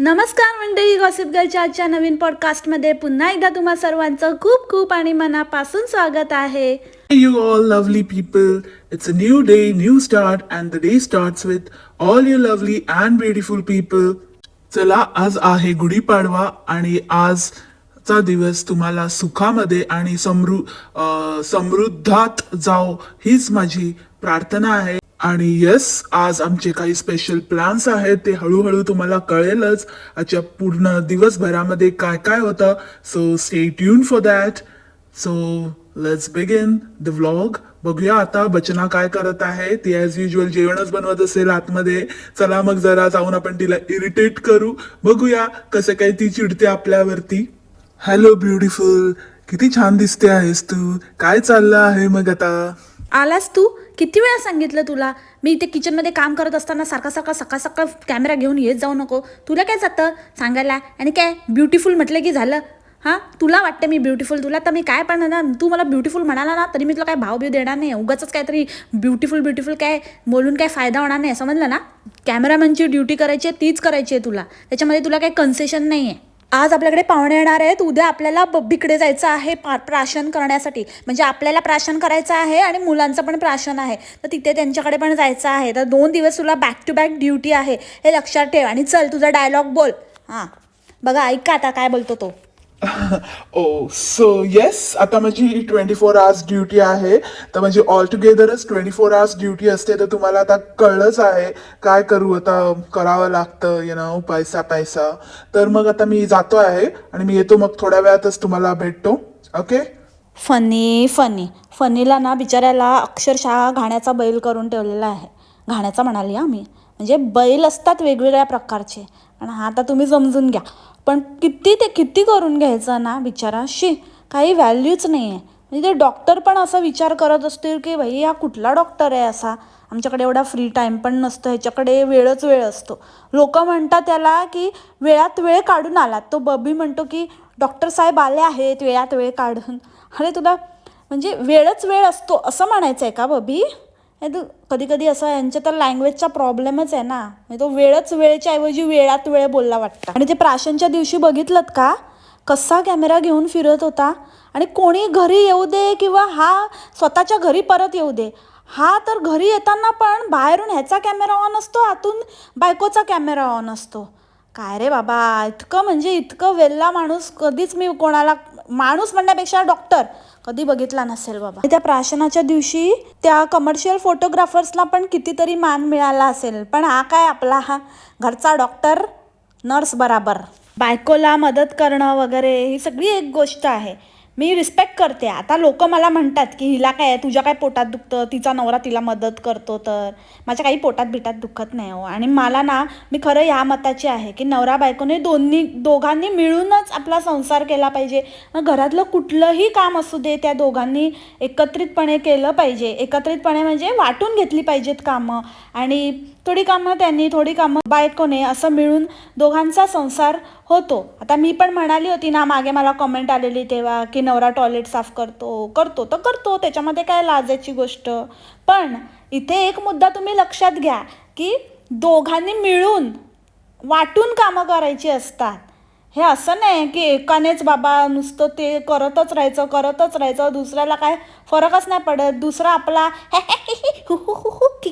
नमस्कार मंडळी गॉसिप गर्लच्या आजच्या नवीन पॉडकास्टमध्ये पुन्हा एकदा तुम्हा सर्वांचं खूप खूप आणि मनापासून स्वागत आहे you you all lovely people. It's a new day, new start, and the day starts with all you lovely and beautiful people. चला आज आहे गुढीपाडवा आणि आजचा दिवस तुम्हाला सुखामध्ये आणि समृ अं, समृद्धात जाओ हीच माझी प्रार्थना आहे आणि येस आज आमचे काही स्पेशल प्लॅन्स आहेत ते हळूहळू तुम्हाला कळेलच. आजच्या पूर्ण दिवसभरामध्ये काय काय होतं. So stay tune for that so let's begin the vlog बघूया आता बचना काय करत आहे. ती ॲज युजल जेवणच बनवत असेल आतमध्ये. चला मग जरा जाऊन आपण तिला इरिटेट करू. बघूया कसं काय ती चिडते आपल्यावरती. हॅलो ब्युटिफुल किती छान दिसते आहेस तू. काय चाललं आहे मग आता? आलास तू? किती वेळा सांगितलं तुला? मी इथे किचनमध्ये काम करत असताना सारखा सारखा सकाळ सकाळ कॅमेरा घेऊन येत जाऊ नको. तुला काय जातं सांगायला? आणि काय ब्युटिफुल म्हटलं की झालं? हां? तुला वाटतं मी ब्युटिफुल तुला तर मी काय पण ना तू मला ब्युटिफुल म्हणाला ना तरी मी तुला काय भाव बिव देणार नाही. उगाच काहीतरी ब्युटिफुल ब्युटिफुल काय बोलून काय फायदा होणार नाही समजलं ना? कॅमेरामॅनची ड्युटी करायची आहे तीच करायची आहे तुला. त्याच्यामध्ये तुला काही कन्सेशन नाही आहे आज आपल्याकडे पाहुणे येणार आहेत. उद्या आपल्याला बब्बीकडे जायचं आहे पा प्राशन करण्यासाठी. म्हणजे आपल्याला प्राशन करायचं आहे आणि मुलांचं पण प्राशन आहे. तर तिथे त्यांच्याकडे पण जायचं आहे. तर दोन दिवस तुला बॅक टू बॅक ड्युटी आहे. हे लक्षात ठेव आणि चल तुझा डायलॉग बोल. हां. बघा ऐका आता काय बोलतो तो. ओ सो येस आता माझी ट्वेंटी फोर आवर्स ड्युटी आहे. तर म्हणजे ऑल टुगेदरच ट्वेंटी फोर आवर्स ड्युटी असते तर तुम्हाला आता कळलंच आहे काय करू आता करावं लागतं यु नो पैसा पैसा. तर मग आता मी जातो आहे आणि मी येतो मग थोड्या वेळातच तुम्हाला भेटतो ओके फनी फनी फनीला ना बिचाऱ्याला अक्षरशः घाण्याचा बैल करून ठेवलेला आहे. घाण्याचा म्हणाली हा मी. म्हणजे बैल असतात वेगवेगळ्या प्रकारचे. आणि हा आता तुम्ही समजून घ्या. पण किती ते किती करून घ्यायचं ना बिचारा शी काही व्हॅल्यूच नाही आहे म्हणजे ते डॉक्टर पण असा विचार करत असतील की भाई हा कुठला डॉक्टर आहे असा? आमच्याकडे एवढा फ्री टाईम पण नसतो ह्याच्याकडे वेळच वेळ असतो. लोक म्हणतात त्याला की वेळात वेळ काढून आलात. तो बबी म्हणतो की डॉक्टर साहेब आले आहेत वेळात वेळ काढून. अरे तुला म्हणजे वेळच वेळ असतो असं म्हणायचं आहे का बबी? हे तू कधी कधी असं यांच्या तर लँग्वेजचा प्रॉब्लेमच आहे ना. म्हणजे तो वेळच वेळेच्या ऐवजी वेळात वेळ बोलला वाटतं. आणि ते प्राशनच्या दिवशी बघितलं का? कसा कॅमेरा घेऊन फिरत होता? आणि कोणी घरी येऊ दे किंवा हा स्वतःच्या घरी परत येऊ दे? हा तर घरी येताना पण बाहेरून ह्याचा कॅमेरा ऑन असतो आतून बायकोचा कॅमेरा ऑन असतो. काय रे बाबा इतकं म्हणजे इतकं वेल्ला माणूस कधीच मी कोणाला माणूस म्हणण्यापेक्षा डॉक्टर कधी बघितला नसेल बाबा. त्या प्राशनाच्या दिवशी त्या कमर्शियल फोटोग्राफर्सला पण कितीतरी मान मिळाला असेल. पण हा काय आपला हा घरचा डॉक्टर नर्स बराबर. बायकोला मदत करणं वगैरे ही सगळी एक गोष्ट आहे. मी रिस्पेक्ट करते. आता लोक मला म्हणतात की हिला काय तुझ्या काय पोटात दुखतं? तिचा नवरा तिला मदत करतो तर. माझ्या काही पोटात बिटात दुखत नाही हो. आणि मला ना मी खरं ह्या मताची आहे की नवरा बायकोने दोन्ही दोघांनी मिळूनच आपला संसार केला पाहिजे. मग घरातलं कुठलंही काम असू दे त्या दोघांनी एकत्रितपणे केलं पाहिजे. एकत्रितपणे म्हणजे वाटून घेतली पाहिजेत कामं. आणि थोडी कामं त्यांनी थोडी कामं बायकोने असं मिळून दोघांचा संसार होतो. आता मी पण म्हणाली होती ना मागे मला कमेंट आलेली तेव्हा की नवरा टॉयलेट साफ करतो करतो तर करतो त्याच्यामध्ये काय लाजायची गोष्ट? पण इथे एक मुद्दा तुम्ही लक्षात घ्या की दोघांनी मिळून वाटून कामं करायची असतात. हे असं नाही की एकानेच बाबा नुसतं ते करतच राहायचं करतच राहायचं दुसऱ्याला काय फरकच नाही पडत. दुसरा आपला हु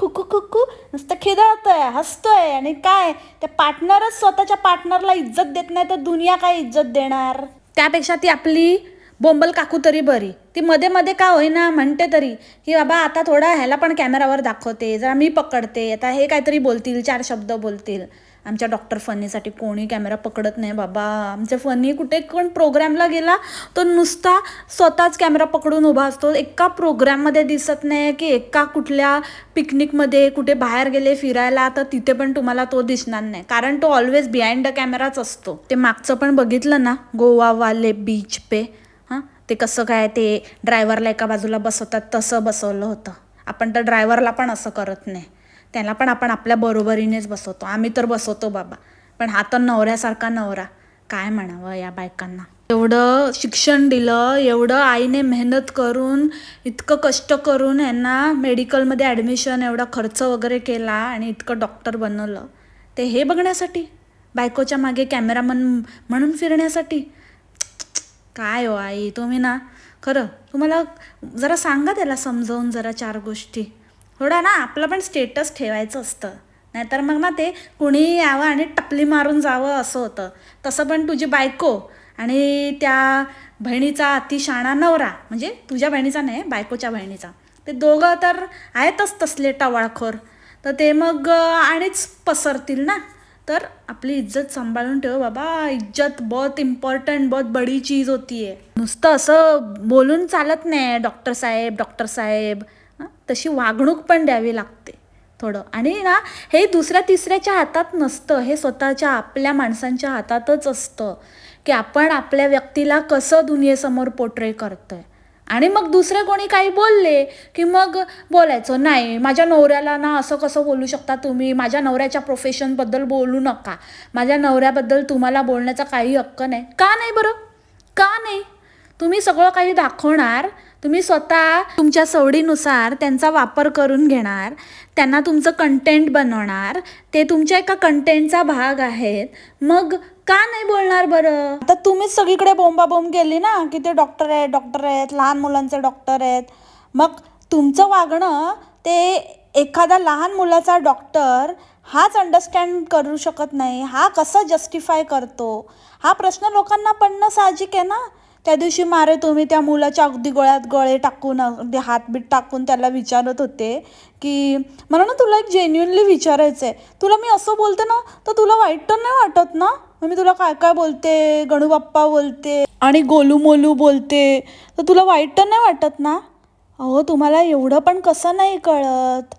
हु हु हु खु नुसतं खिदळतोय हसतोय आणि काय? त्या पार्टनरच स्वतःच्या पार्टनरला इज्जत देत नाही तर दुनिया काय इज्जत देणार? त्यापेक्षा ती आपली बोंबल काकू तरी बरी. ती मध्ये मध्ये का होईना म्हणते तरी की बाबा आता थोडा ह्याला पण कॅमेरावर दाखवते जरा मी पकडते आता हे काहीतरी बोलतील चार शब्द बोलतील. आमच्या डॉक्टर फनीसाठी कोणी कॅमेरा पकडत नाही बाबा. आमच्या फनी कुठे कोण प्रोग्रामला गेला तो नुसता स्वतःच कॅमेरा पकडून उभा असतो. एका प्रोग्राममध्ये दिसत नाही की एका कुठल्या पिकनिकमध्ये कुठे बाहेर गेले फिरायला तर तिथे पण तुम्हाला तो दिसणार नाही. कारण तो ऑलवेज बिहाइंड द कॅमेराच असतो. ते मागचं पण बघितलं ना गोवावाले बीच पे? हां? ते कसं काय ते ड्रायव्हरला एका बाजूला बसवतात तसं बसवलं होतं. आपण तर ड्रायव्हरला पण असं करत नाही. त्याला पण आपण आपल्या बरोबरीनेच बसवतो. आम्ही तर बसवतो बाबा. पण हा तर नवऱ्यासारखा नवरा. काय म्हणावं या बायकांना? एवढं शिक्षण दिलं एवढं आईने मेहनत करून इतकं कष्ट करून यांना मेडिकलमध्ये ॲडमिशन एवढा खर्च वगैरे केला आणि इतकं डॉक्टर बनवलं. ते हे बघण्यासाठी? बायकोच्या मागे कॅमेरामन म्हणून फिरण्यासाठी? काय हो आई तुम्ही ना? खरं तुम्हाला जरा सांगा त्याला समजावून जरा चार गोष्टी. थोडा ना आपलं पण स्टेटस ठेवायचं असतं. नाहीतर मग ना ते कुणी यावं आणि टपली मारून जावं असं होतं. तसं पण तुझी बायको आणि त्या बहिणीचा अतिशाणा नवरा म्हणजे तुझ्या बहिणीचा नाही बायकोच्या बहिणीचा ते दोघं तर आहेतच तसले टवाळखोर. तर ते मग आणिच पसरतील ना. तर आपली इज्जत सांभाळून ठेव बाबा. इज्जत बहुत इम्पॉर्टंट बहुत बडी चीज होती आहे नुसतं असं बोलून चालत नाही डॉक्टर साहेब डॉक्टर साहेब. तशी वागणूक पण द्यावी लागते थोडं. आणि ना हे दुसऱ्या तिसऱ्याच्या हातात नसतं हे स्वतःच्या आपल्या माणसांच्या हातातच असतं की आपण आपल्या व्यक्तीला कसं दुनियेसमोर पोट्रे करतोय. आणि मग दुसरे कोणी काही बोलले की मग बोलायचं नाही माझ्या नवऱ्याला ना असं कसं बोलू शकता तुम्ही? माझ्या नवऱ्याच्या प्रोफेशनबद्दल बोलू नका. माझ्या नवऱ्याबद्दल तुम्हाला बोलण्याचा काही हक्क नाही. का नाही बरं? का नाही? तुम्ही सगळं काही दाखवणार तुम्ही स्वतः तुमच्या सवडीनुसार त्यांचा वापर करून घेणार त्यांना तुमचं कंटेंट बनवणार ते तुमच्या एका कंटेंटचा भाग आहेत. मग का नाही बोलणार बरं? आता तुम्हीच सगळीकडे बोंबाबोंब केली ना की ते डॉक्टर आहेत डॉक्टर आहेत लहान मुलांचे डॉक्टर आहेत. मग तुमचं वागणं ते एखादा लहान मुलाचा डॉक्टर हाच अंडरस्टँड करू शकत नाही हा कसं जस्टिफाय करतो? हा प्रश्न लोकांना पडणं साहजिक आहे ना? त्या दिवशी मारे तुम्ही त्या मुलाच्या अगदी गळ्यात गळे टाकून अगदी हातबीट टाकून त्याला विचारत होते की मला ना तुला एक जेन्युनली विचारायचं आहे तुला मी असं बोलते ना तर तुला वाईट तर नाही वाटत ना? मग मी तुला काय काय बोलते? गणू बाप्पा बोलते आणि गोलू मोलू बोलते. तर तुला वाईट तर नाही वाटत ना? अहो तुम्हाला एवढं पण कसं नाही कळत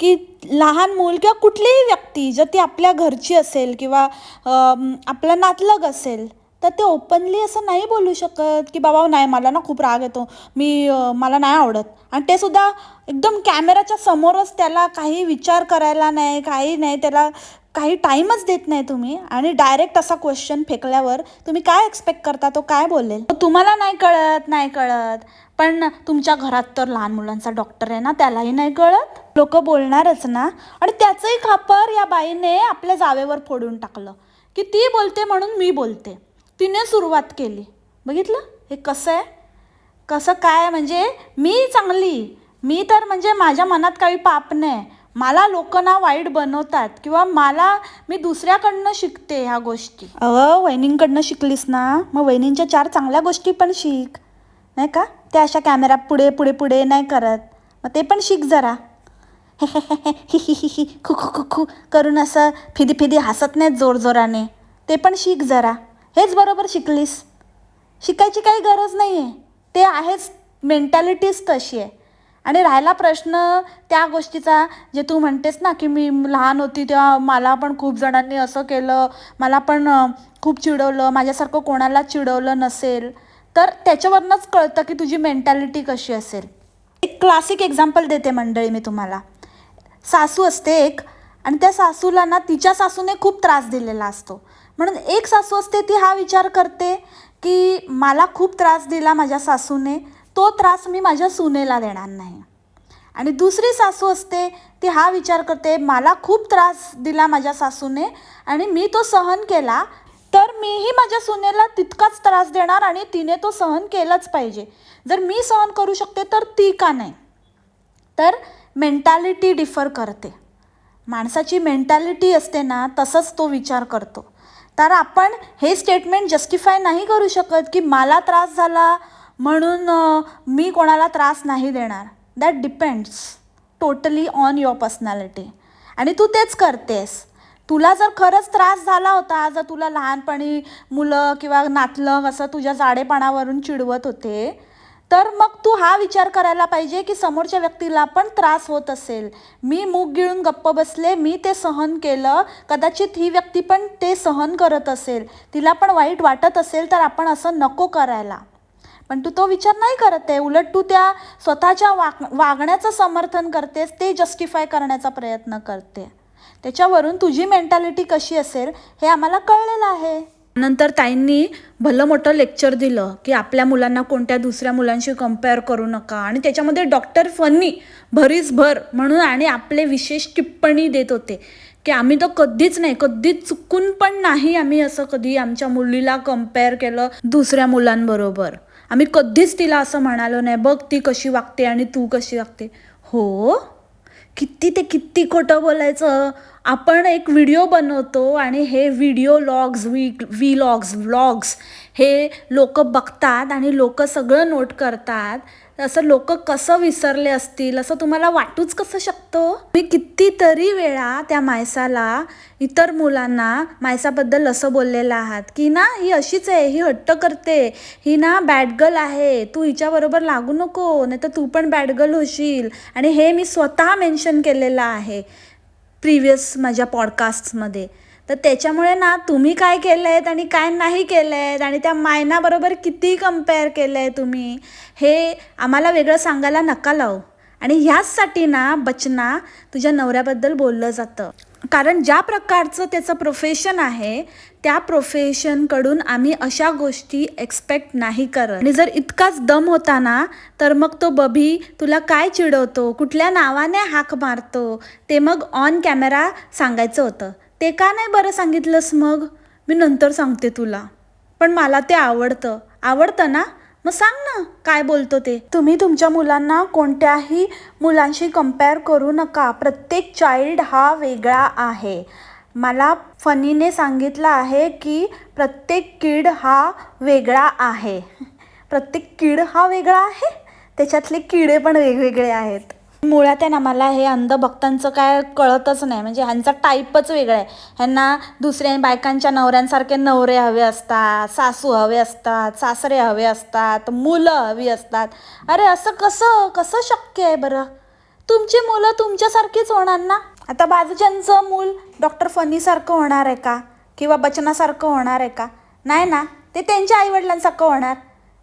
की लहान मूल किंवा कुठलीही व्यक्ती जर ती आपल्या घरची असेल किंवा आपला नातलग असेल तर ते ओपनली असं नाही बोलू शकत की बाबा नाही मला ना खूप राग येतो. मी मला नाही आवडत. आणि ते सुद्धा एकदम कॅमेराच्या समोरच त्याला काही विचार करायला नाही काही नाही त्याला काही टाईमच देत नाही तुम्ही. आणि डायरेक्ट असा क्वेश्चन फेकल्यावर तुम्ही काय एक्सपेक्ट करता? तो काय बोलेल? तुम्हाला नाही कळत नाही कळत. पण तुमच्या घरात तर लहान मुलांचा डॉक्टर आहे ना त्यालाही नाही कळत. लोक बोलणारच ना. आणि त्याचंही खापर या बाईने आपल्या जावेवर फोडून टाकलं. की ती बोलते म्हणून मी बोलते. तिने सुरुवात केली. बघितलं? हे कसं आहे? कसं काय म्हणजे मी चांगली. मी तर म्हणजे माझ्या मनात काही पाप नाही. मला लोक ना वाईट बनवतात किंवा मला मी दुसऱ्याकडनं शिकते ह्या गोष्टी. अगं वहिनींकडनं शिकलीस ना? मग वहिनींच्या चार चांगल्या गोष्टी पण शिक. नाही का? त्या अशा कॅमेरा पुढे पुढे पुढे नाही करत. मग ते पण शिक जरा. हि हि हि हि खू खू खू खू. करून असं फिदी फिदी हसत नाहीत जोरजोराने ते पण शिक जरा. हेच बरोबर शिकलीस. शिकायची काही गरज नाही आहे ते आहेच मेंटॅलिटीच तशी आहे. आणि राहिला प्रश्न त्या गोष्टीचा जे तू म्हणतेस ना की मी लहान होती तेव्हा मला पण खूप जणांनी असं केलं मला पण खूप चिडवलं माझ्यासारखं कोणाला चिडवलं नसेल तर त्याच्यावरनंच कळतं की तुझी मेंटॅलिटी कशी असेल. एक क्लासिक एक्झाम्पल देते मंडळी मी तुम्हाला. सासू असते एक आणि त्या सासूला ना तिच्या सासूने खूप त्रास दिलेला असतो. म्हणून एक सासू असते ती हा विचार करते की मला खूप त्रास दिला माझ्या सासूने तो त्रास मी माझ्या सुनेला देणार नाही. आणि दुसरी सासू असते ती हा विचार करते मला खूप त्रास दिला माझ्या सासूने आणि मी तो सहन केला तर मीही माझ्या सुनेला तितकाच त्रास देणार आणि तिने तो सहन केलाच पाहिजे. जर मी सहन करू शकते तर ती का नाही? तर मेंटॅलिटी डिफर करते. माणसाची मेंटॅलिटी असते ना तसंच तो विचार करतो. तर आपण हे स्टेटमेंट जस्टिफाय नाही करू शकत की मला त्रास झाला म्हणून मी कोणाला त्रास नाही देणार. That depends totally on your personality आणि तू तेच करतेस. तुला जर खरंच त्रास झाला होता जर तुला लहानपणी मुलं किंवा नातलं असं तुझ्या जाडेपणावरून चिडवत होते तर मग तू हा विचार करायला पाहिजे की समोरच्या व्यक्तीला पण त्रास होत असेल. मी मूग गिळून गप्प बसले मी ते सहन केलं. कदाचित ही व्यक्ती पण ते सहन करत असेल. तिला पण वाईट वाटत असेल तर आपण असं नको करायला. पण तू तो विचार नाही करत आहे. उलट तू त्या स्वतःच्या वाग वागण्याचं समर्थन करतेस ते जस्टिफाय करण्याचा प्रयत्न करते. त्याच्यावरून तुझी मेंटॅलिटी कशी असेल हे आम्हाला कळलेलं आहे. नंतर ताईंनी भलं मोठं लेक्चर दिलं की आपल्या मुलांना कोणत्या दुसऱ्या मुलांशी कंपेअर करू नका. आणि त्याच्यामध्ये डॉक्टर फनी भरीस भर म्हणून आणि आपले विशेष टिप्पणी देत होते की आम्ही तर कधीच नाही कधीच चुकून पण नाही आम्ही असं कधी आमच्या मुलीला कंपेअर केलं दुसऱ्या मुलांबरोबर. आम्ही कधीच तिला असं म्हणालो नाही बघ ती कशी वागते आणि तू कशी वागते. हो? किती ते किती खोटं बोलायचं? आपण एक व्हिडिओ बनवतो आणि हे video logs V V logs vlogs हे लोक बघतात आणि लोक सगळं नोट करतात. असं लोक कसं विसरले असतील असं तुम्हाला वाटूच कसं शकतो? मी कितीतरी वेळा त्या मायसाला इतर मुलांना मायसाबद्दल असं बोललेलं आहात की ना ही अशीच आहे ही हट्ट करते ही ना बॅड गर्ल आहे तू हिच्याबरोबर लागू नको नाही तर तू पण बॅड गर्ल होशील. आणि हे मी स्वतः मेन्शन केलेलं आहे. प्रिव्हियस माझ्या पॉडकास्टमध्ये. तर त्याच्यामुळे ना तुम्ही काय केलं आहेत आणि काय नाही केलं आहेत आणि त्या मायनाबरोबर किती कंपेअर केलं आहे तुम्ही हे आम्हाला वेगळं सांगायला नका लावू. आणि ह्याचसाठी ना बचना तुझ्या नवऱ्याबद्दल बोललं जातं. कारण ज्या प्रकारचं त्याचं प्रोफेशन आहे त्या प्रोफेशनकडून आम्ही अशा गोष्टी एक्सपेक्ट नाही करत. आणि जर इतकाच दम होता ना तर मग तो बबी तुला काय चिडवतो कुठल्या नावाने हाक मारतो ते मग ऑन कॅमेरा सांगायचं होतं. ते का नाही बरं सांगितलंस मग? मी नंतर सांगते तुला. पण मला ते आवडतं. आवडतं ना? मग सांग ना काय बोलतो ते. तुम्ही तुमच्या मुलांना कोणत्याही मुलांशी कंपेअर करू नका. प्रत्येक चाइल्ड हा वेगळा आहे. मला फनीने सांगितलं आहे की प्रत्येक किड हा वेगळा आहे. प्रत्येक किड हा वेगळा आहे. त्याच्यातले किडे पण वेगवेगळे आहेत. मुळात आहे ना मला हे अंधभक्तांचं काय कळतच नाही. म्हणजे ह्यांचा टाईपच वेगळा आहे. ह्यांना दुसऱ्या बायकांच्या नवऱ्यांसारखे नवरे हवे असतात सासू हवे असतात सासरे हवे असतात मुलं हवी असतात. अरे असं कसं कसं शक्य आहे बरं? तुमची मुलं तुमच्यासारखीच होणार ना? आता बाजूच्यांचं मूल डॉक्टर फनीसारखं होणार आहे का? किंवा बचनासारखं होणार आहे का? नाही ना? ते त्यांच्या आईवडिलांसारखं होणार.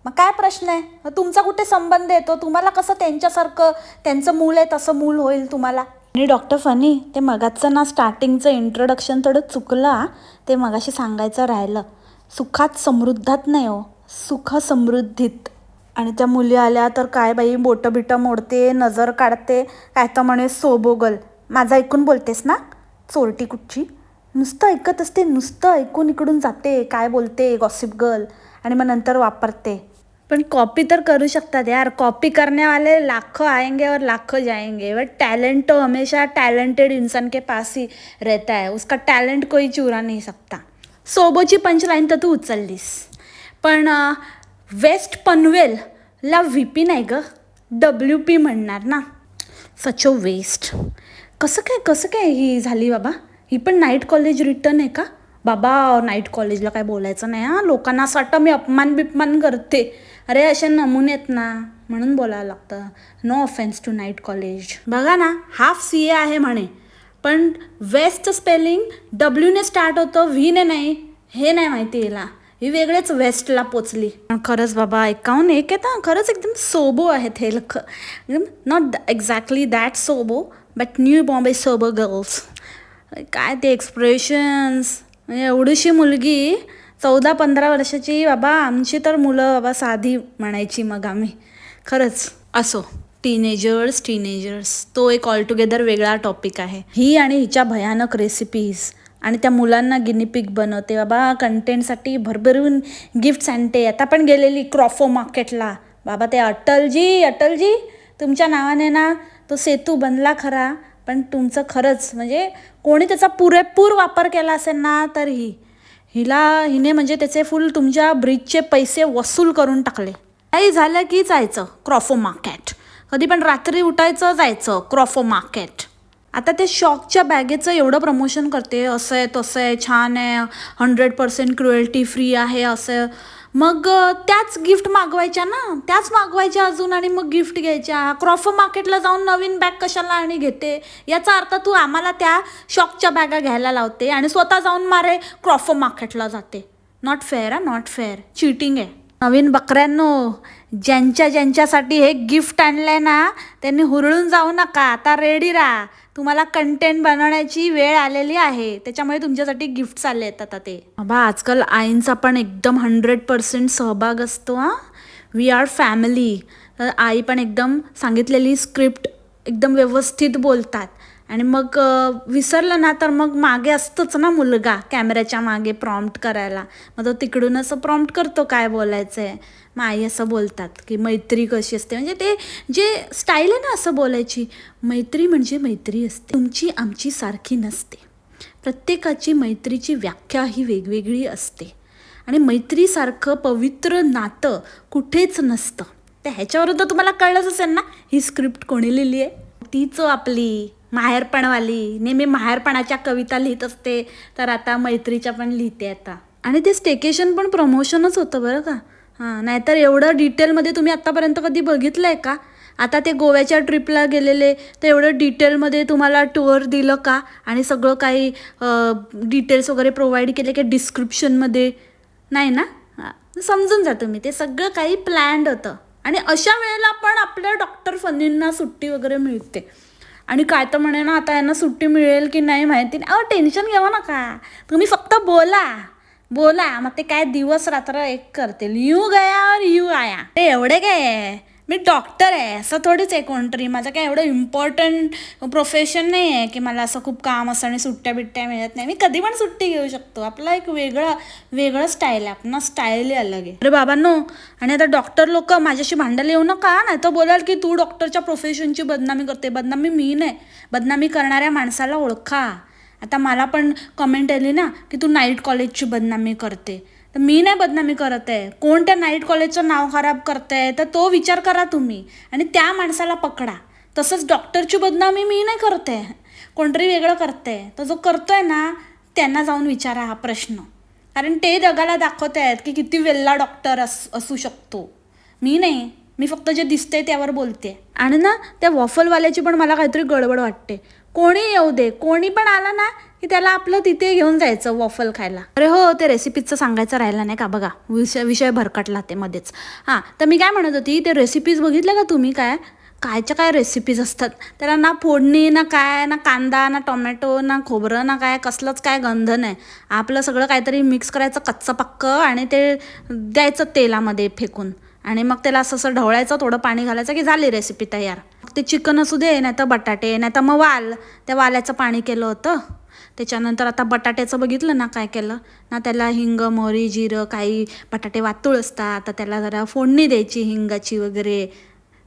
मग काय प्रश्न आहे? मग तुमचा कुठे संबंध येतो तुम्हाला कसं त्यांच्यासारखं त्यांचं मूल आहे तसं मूल होईल तुम्हाला? आणि डॉक्टर फनी ते मगाचं ना स्टार्टिंगचं इंट्रोडक्शन थोडं चुकलं ते मगाशी सांगायचं राहिलं. सुखात समृद्धात नाही हो. सुख समृद्धीत. आणि त्या मुली आल्या तर काय बाई बोटं बिटं मोडते नजर काढते काय तर म्हणे सोबोगल. माझं ऐकून बोलतेस ना? चोरटी कुठची? नुसतं ऐकत असते नुसतं ऐकून इकडून जाते काय बोलते गॉसिप गर्ल आणि मग नंतर वापरते. पण कॉपी तर करू शकतात यार. कॉपी करने वाले लाखों आएंगे और लाखों जाएंगे. बट टैलेंट तो हमेशा टैलेंटेड इंसान के पास ही रहता है. उसका टॅलेंट कोई चुरा नहीं सकता. सोबोची पंचलाईन तर तू उचललीस. पण वेस्ट पनवेलला व्ही पी नाही ग. डब्ल्यू पी म्हणणार ना. सच अ वेस्ट कसं काय कसं काय ही झाली बाबा? ही पण नाईट कॉलेज रिटर्न आहे का? बाबा नाईट कॉलेजला काय बोलायचं नाही हां? लोकांना असं वाटतं मी अपमान बिपमान करते. अरे असे नमुने आहेत ना म्हणून बोलायला लागतं. No offence to night college बघा ना हाफ सी ए आहे म्हणे. पण वेस्ट स्पेलिंग डब्ल्यूने स्टार्ट होतं व्हीने नाही. हे नाही माहिती हिला ही वेगळेच वेस्टला पोचली. पण खरंच बाबा ऐकाऊन एक येतं खरंच एकदम सोबो आहेत हे लख एकदम not exactly that SoBo but New Bombay SoBo girls काय ते एक्सप्रेशन्स म्हणजे एवढीशी मुलगी चौदा पंधरा वर्षाची बाबा आमची तर मुलं बाबा साधी म्हणायची मग आम्ही. खरंच. असो. टीनेजर्स टीनेजर्स तो एक ऑलटुगेदर वेगळा टॉपिक आहे. ही आणि हिच्या भयानक रेसिपीज आणि त्या मुलांना गिनीपिक बनवते. बाबा कंटेंटसाठी भरभरून गिफ्ट्स आणते. आता पण गेलेली क्रॉफो मार्केटला बाबा ते अटलजी अटलजी तुमच्या नावाने ना तो सेतू बनला खरा. पण तुमचं खरंच म्हणजे कोणी त्याचा पुरेपूर वापर केला असेल ना तर ही हिला हिने म्हणजे त्याचे फुल तुमच्या ब्रिजचे पैसे वसूल करून टाकले. काही झालं की जायचं क्रॉफो मार्केट कधी पण रात्री उठायचं जायचं क्रॉफो मार्केट आता ते शॉकच्या बॅगेचं एवढं प्रमोशन करते असं आहे तसं आहे छान आहे हंड्रेड पर्सेंट क्रुएल्टी फ्री आहे असं मग त्याच गिफ्ट मागवायच्या ना? त्याच मागवायच्या अजून आणि मग गिफ्ट घ्यायच्या. क्रॉफ मार्केटला जाऊन नवीन बॅग कशाला आणि घेते? याचा अर्थ तू आम्हाला त्या शॉकच्या बॅगा घ्यायला लावते आणि स्वतः जाऊन मारे क्रॉफ मार्केटला जाते. Not fair ah not fair cheating आहे. नवीन बकऱ्यांनो ज्यांच्या ज्यांच्यासाठी हे गिफ्ट आणलं आहे ना त्यांनी हुरळून जाऊ नका. आता रेडी राहा. तुम्हाला कंटेंट बनवण्याची वेळ आलेली आहे. त्याच्यामुळे तुमच्यासाठी गिफ्ट्स आले आहेत आता ते. बाबा आजकाल आईंचा पण एकदम हंड्रेड पर्सेंट सहभाग असतो हां. वी आर फॅमिली तर आई पण एकदम सांगितलेली स्क्रिप्ट एकदम व्यवस्थित बोलतात. आणि मग विसरलं ना तर मग मागे असतोच ना मुलगा कॅमेऱ्याच्या मागे प्रॉम्प्ट करायला. मग तो तिकडून असं प्रॉम्प्ट करतो काय बोलायचं आहे मग आई असं बोलतात की मैत्री कशी असते. म्हणजे ते जे स्टाईल आहे ना असं बोलायची मैत्री म्हणजे मैत्री असते. तुमची आमची सारखी नसते. प्रत्येकाची मैत्रीची व्याख्या ही वेगवेगळी असते. आणि मैत्रीसारखं पवित्र नातं कुठेच नसतं. तर ह्याच्यावर तर तुम्हाला कळलंच असेल ना ही स्क्रिप्ट कोणी लिहिली आहे तीच आपली. माहेरपणवाली. नेहमी माहेरपणाच्या कविता लिहित असते. तर आता मैत्रीच्या पण लिहिते आता. आणि ते स्टेकेशन पण प्रमोशनच होतं बरं का? हां नाहीतर एवढं डिटेलमध्ये तुम्ही आत्तापर्यंत कधी बघितलं आहे का? आता ते गोव्याच्या ट्रिपला गेलेले तर एवढं डिटेलमध्ये तुम्हाला टूर दिलं का? आणि सगळं काही डिटेल्स वगैरे प्रोव्हाइड केले की डिस्क्रिप्शनमध्ये नाही ना? हां. समजून जा तुम्ही ते सगळं काही प्लॅन्ड होतं. आणि अशा वेळेला पण आपल्या डॉक्टर फनींना सुट्टी वगैरे मिळते. आणि काय तर म्हणे ना आता यांना सुट्टी मिळेल की नाही माहिती नाही. अहो टेन्शन घेऊ नका. तुम्ही फक्त बोला. बोला. मग ते काय दिवस रात्र एक करतील. यू गया और यू आया. ते एवढे काय मी डॉक्टर आहे असं थोडीच आहे कोणतरी. माझं काय एवढं इम्पॉर्टंट प्रोफेशन नाही आहे की मला असं खूप काम असं आणि सुट्ट्या बिट्ट्या मिळत नाही. मी कधी पण सुट्टी घेऊ शकतो. आपला एक वेगळं वेगळं स्टाईल आहे. आपला स्टाईल अलग आहे. अरे बाबांनो आणि आता डॉक्टर लोक माझ्याशी भांडायला येऊ नका. नाही तर बोलाल की तू डॉक्टरच्या प्रोफेशनची बदनामी करते. बदनामी मी नाही. बदनामी करणाऱ्या माणसाला ओळखा. आता मला पण कमेंट आली ना की तू नाईट कॉलेजची बदनामी करते. तर मी नाही बदनामी करत आहे. कोण त्या नाईट कॉलेजचं नाव खराब करत आहे तर तो विचार करा तुम्ही. आणि त्या माणसाला पकडा. तसंच डॉक्टरची बदनामी मी नाही करते. कोणतरी वेगळं करत. आहे तर जो करतो आहे ना त्यांना जाऊन विचारा हा प्रश्न. कारण ते जगाला दाखवत आहेत की किती वेल्ला डॉक्टर अस असू शकतो. मी नाही. मी फक्त जे दिसतंय त्यावर बोलते. आणि ना त्या वॉफलवाल्याची पण मला काहीतरी गडबड वाटते. कोणी येऊ दे कोणी पण आला ना की त्याला आपलं तिथे घेऊन जायचं वॉफल खायला. अरे हो ते रेसिपीजचं सांगायचं राहिलं नाही का? बघा विषय विषय भरकटला ते मध्येच. हां तर मी काय म्हणत होती ते रेसिपीज बघितलं का तुम्ही काय? कायच्या काय रेसिपीज असतात? त्याला ना फोडणी ना काय ना कांदा ना टोमॅटो ना खोबरं ना काय कसलंच काय गंध नाही. आपलं सगळं काहीतरी मिक्स करायचं कच्चं पक्कं आणि ते द्यायचं तेलामध्ये फेकून. आणि मग त्याला असं असं ढवळायचं थोडं पाणी घालायचं की झाली रेसिपी तयार. मग ते चिकन असू दे नाही तर बटाटे नाही तर मग वाल. त्या वाल्याचं पाणी केलं होतं. त्याच्यानंतर आता बटाट्याचं बघितलं ना काय केलं? ना त्याला हिंग मोहरी जिरं काही बटाटे वातूळ असतात तर त्याला जरा फोडणी द्यायची हिंगाची वगैरे.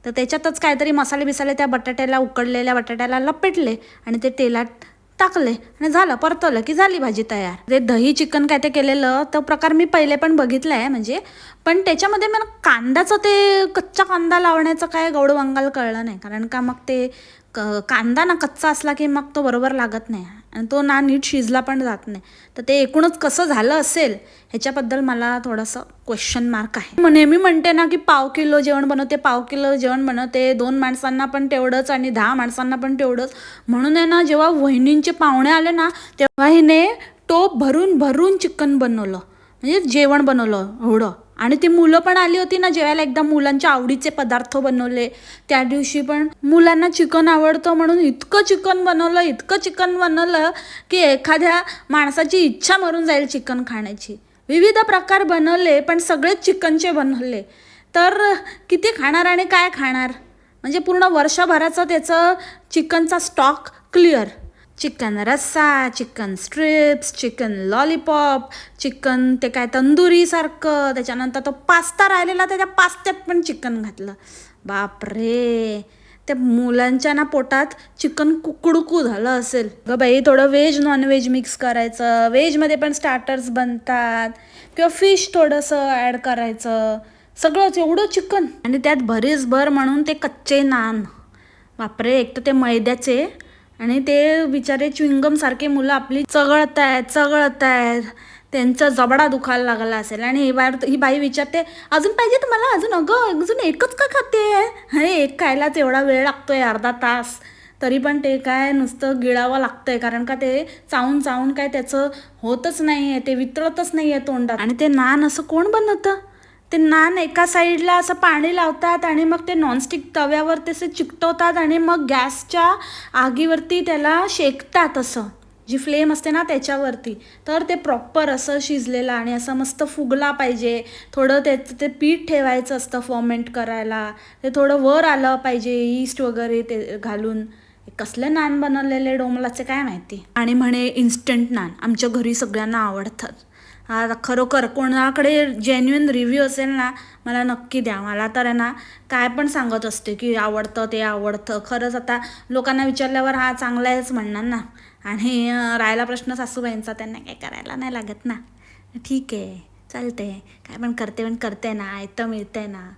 तर त्याच्यातच काहीतरी मसाले बिसाले त्या बटाट्याला उकडलेल्या बटाट्याला लपेटले आणि ते तेलात टाकले आणि झालं परतवलं की झाली भाजी तयार. ते दही चिकन काय ते केलेलं तो प्रकार मी पहिले पण बघितला आहे म्हणजे पण त्याच्यामध्ये मला कांद्याचं ते कच्चा कांदा लावण्याचं काय गौडवंगाल कळलं नाही. कारण का मग ते क कांदा ना कच्चा असला की मग तो बरोबर लागत नाही. आणि तो ना नीट शिजला पण जात नाही. तर ते एकूणच कसं झालं असेल ह्याच्याबद्दल मला थोडंसं क्वेश्चन मार्क आहे. मग नेहमी म्हणते ना की पाव किलो जेवण बनवते पाव किलो जेवण बनवते. दोन माणसांना पण तेवढंच आणि दहा माणसांना पण तेवढंच. म्हणून आहे ना जेव्हा वहिनींचे पाहुणे आले ना तेव्हा हिने टोप भरून भरून चिकन बनवलं. म्हणजे जेवण बनवलं एवढं. आणि ती मुलं पण आली होती ना जेवायला एकदा मुलांच्या आवडीचे पदार्थ बनवले. त्या दिवशी पण मुलांना चिकन आवडतं म्हणून इतकं चिकन बनवलं इतकं चिकन बनवलं की एखाद्या माणसाची इच्छा मरून जाईल चिकन खाण्याची. विविध प्रकार बनवले पण सगळेच चिकनचे बनवले. तर किती खाणार आणि काय खाणार? म्हणजे पूर्ण वर्षभराचं त्याचं चिकनचा स्टॉक क्लिअर. चिकन रस्सा chicken strips chicken lollipop chicken ते काय तंदुरीसारखं त्याच्यानंतर तो पास्ता राहिलेला त्याच्या पास्त्यात पण चिकन घातलं. बापरे! त्या मुलांच्या ना पोटात चिकन कुकडुकू झालं असेल. ग बाई थोडं व्हेज नॉनव्हेज मिक्स करायचं. व्हेजमध्ये पण स्टार्टर्स बनतात. किंवा फिश थोडंसं ॲड करायचं. सगळंच एवढं चिकन. आणि त्यात भरीस भर म्हणून ते कच्चे नान. बापरे एक तर ते मैद्याचे. आणि ते बिचारे च्विंगम सारखे मुलं आपली चगळत आहेत चगळत आहेत त्यांचा जबडा दुखायला लागला असेल. आणि ही बाहेर ही बाई विचारते अजून पाहिजे तुम्हाला? अजून अगं अजून एकच का खाते? अरे एक खायलाच एवढा वेळ लागतोय अर्धा तास. तरी पण ते काय नुसतं गिळावं लागतंय. कारण का ते चावून चावून काय त्याचं होतच नाही आहे ते वितळतच नाही आहे तोंडात. आणि ते नान असं कोण बनवतं? ते नान एका साईडला असं पाणी लावतात आणि मग ते नॉनस्टिक तव्यावर तसे चिकटवतात आणि मग गॅसच्या आगीवरती त्याला शेकतात असं. जी फ्लेम असते ना त्याच्यावरती. तर ते प्रॉपर असं शिजलेलं आणि असं मस्त फुगला पाहिजे. थोडं त्याचं ते पीठ ठेवायचं असतं फॉर्मेंट करायला. ते थोडं वर आलं पाहिजे ईस्ट वगैरे ते घालून. कसले नान बनवलेले डोमलाचे काय माहिती? आणि म्हणे इन्स्टंट नान. आमच्या घरी सगळ्यांना आवडतात. आता खरोखर कोणाकडे जेन्युइन रिव्ह्यू असेल ना मला नक्की द्या. मला तर आहे ना काय पण सांगत असते की आवडतं ते आवडतं. खरंच आता लोकांना विचारल्यावर हा चांगला आहेच म्हणणार ना. आणि राहायला राहिला प्रश्न सासूबाईंचा त्यांना काय करायला नाही लागत ना. ठीक आहे चालते काय पण करते पण करते ना आयतं मिळतंय ना.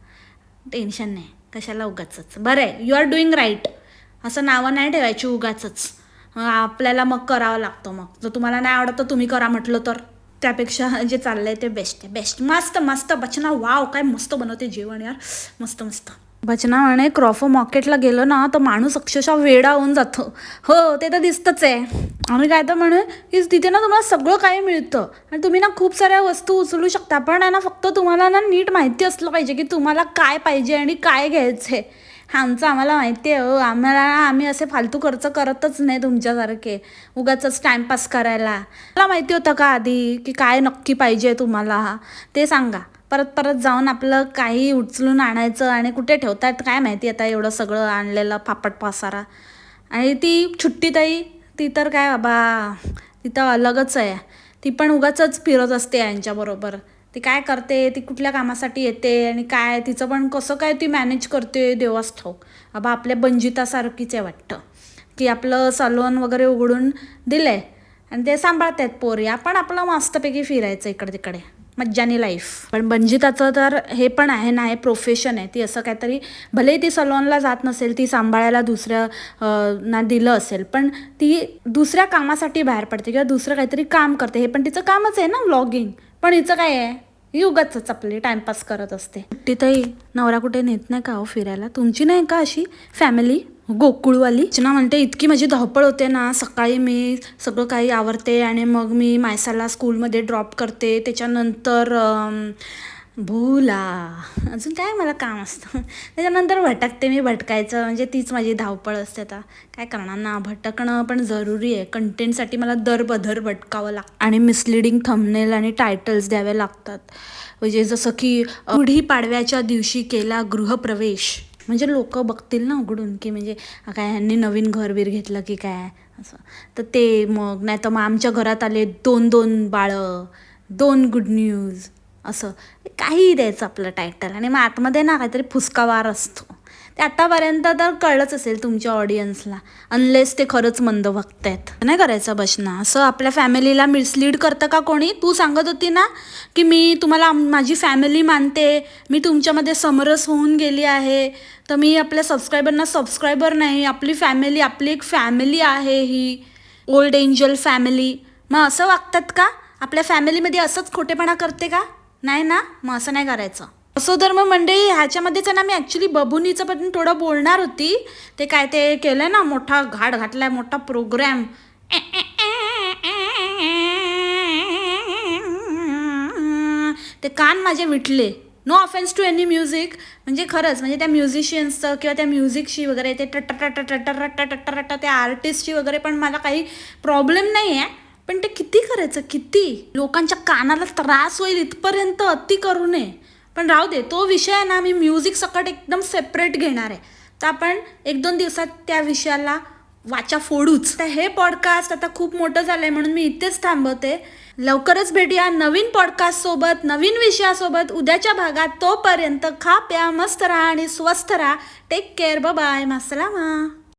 टेन्शन नाही कशाला उगाचच. बरं आहे यू आर डुईंग राईट असं नावं नाही ठेवायची उगाचच. आपल्याला मग करावं लागतं मग. जर तुम्हाला नाही आवडत तर तुम्ही करा म्हटलं तर. त्यापेक्षा जे चाललंय ते बेस्ट आहे. बेस्ट मस्त मस्त. बचना वाव काय मस्त बनवते जेवण यार. मस्त मस्त. बचना म्हणे क्रॉफो मार्केटला गेलो ना तर माणूस अक्षरशः वेडा होऊन जातो. हो ते तर दिसतंच आहे. आम्ही काय तर म्हणू की तिथे ना तुम्हाला सगळं काही मिळतं. आणि तुम्ही ना खूप साऱ्या वस्तू उचलू शकता पण आहे ना फक्त तुम्हाला ना नीट माहिती असलं पाहिजे की तुम्हाला काय पाहिजे आणि काय घ्यायचं आहे आमचं आम्हाला माहिती आहे हो आम्हाला आम्ही असे फालतू खर्च करतच नाही तुमच्यासारखे. उगाच टाइमपास करायला. मला माहिती होतं का आधी की काय नक्की पाहिजे तुम्हाला? ते सांगा. परत परत जाऊन आपलं काही उचलून आणायचं आणि कुठे ठेवतात काय माहिती आता एवढं सगळं आणलेलं पापड पासारा. आणि ती छुट्टीताई ती तर काय बाबा ती तर अलगच आहे. ती पण उगाचच फिरत असते यांच्याबरोबर. ती काय करते ती कुठल्या कामासाठी येते आणि काय तिचं पण कसं काय ती मॅनेज करते देवास ठाऊक. बाबा आपल्या बंजितासारखीच आहे वाटतं. की आपलं सलोन वगैरे उघडून दिलं आहे आणि ते सांभाळतात पोरी. आपण आपलं मस्तपैकी फिरायचं इकडे तिकडे मज्जानी लाईफ पण बंजिताचं तर हे पण आहे ना हे प्रोफेशन आहे. ती असं काहीतरी भलेही ती सलॉनला जात नसेल ती सांभाळायला दुसऱ्या ना दिलं असेल पण ती दुसऱ्या कामासाठी बाहेर पडते किंवा दुसरं काहीतरी काम करते. हे पण तिचं कामच आहे ना व्लॉगिंग पण हिचं काय आहे? ही आपले टाइमपास करत असते. तिथेही नवरा कुठे नेत नाही का हो फिरायला? तुमची नाही का अशी फॅमिली गोकुळवाली? ना म्हणते इतकी माझी धावपळ होते ना सकाळी मी सगळं काही आवरते आणि मग मी मायसाला स्कूलमध्ये ड्रॉप करते. त्याच्यानंतर भूला. अजून काय मला काम असतं? त्याच्यानंतर भटकते मी भटकायचं. म्हणजे तीच माझी धावपळ असते आता. काय करणार ना? भटकणं पण जरुरी आहे. कंटेंटसाठी मला दर बधर भटकावं लागतं आणि मिसलिडिंग थंबनेल आणि टायटल्स द्यावे लागतात. म्हणजे जसं की गुढी पाडव्याच्या दिवशी केला गृहप्रवेश. म्हणजे लोक बघतील ना उघडून की म्हणजे काय ह्यांनी नवीन घर बीर घेतलं की काय? असं. तर ते मग. नाही तर मग आमच्या घरात आले दोन दोन बाळं. दोन गुड न्यूज असं. काही द्यायचं आपलं टायटल आणि मग आतमध्ये ना काहीतरी फुसकावार असतो. ते आतापर्यंत तर कळलंच असेल तुमच्या ऑडियन्सला अनलेस ते खरंच मंद बघतायत नाही करायचं बसना असं आपल्या फॅमिलीला मिसलीड करतं का कोणी? तू सांगत होती ना की मी तुम्हाला माझी फॅमिली मानते. मी तुमच्यामध्ये समरस होऊन गेली आहे. तर मी आपल्या सबस्क्रायबरना सबस्क्रायबर नाही. आपली फॅमिली आपली एक फॅमिली आहे ही. ओल्ड एंजल फॅमिली मग असं वागतात का? आपल्या फॅमिलीमध्ये असंच खोटेपणा करते का? नाही ना मग असं नाही करायचं असो तर मग मंडळी ह्याच्यामध्येच ना मी ॲक्च्युली बबुनीचं पण थोडं बोलणार होती ते काय ते केलं ना मोठा घाट घातलाय मोठा प्रोग्रॅम ते कान माझे विटले no offence to any music म्हणजे खरंच म्हणजे त्या म्युझिशियन्सचं किंवा त्या म्युझिकशी वगैरे ते टट्टर टट्टर टट्टर त्या आर्टिस्टशी वगैरे पण मला काही प्रॉब्लेम नाही आहे पण ते किती करायचं? किती? लोकांच्या कानाला त्रास होईल इथपर्यंत अति करू नये. पण राहू दे तो विषय आहे ना मी म्युझिक सकट एकदम सेपरेट घेणार आहे. तर आपण एक दोन दिवसात त्या विषयाला वाचा फोडूच. तर हे पॉडकास्ट आता खूप मोठं झालंय म्हणून मी इथेच थांबवते. लवकरच भेटूया नवीन पॉडकास्ट सोबत नवीन विषयासोबत. उद्याच्या भागात तोपर्यंत खा प्या मस्त राहा आणि स्वस्थ राहा. Take care bye मसलामा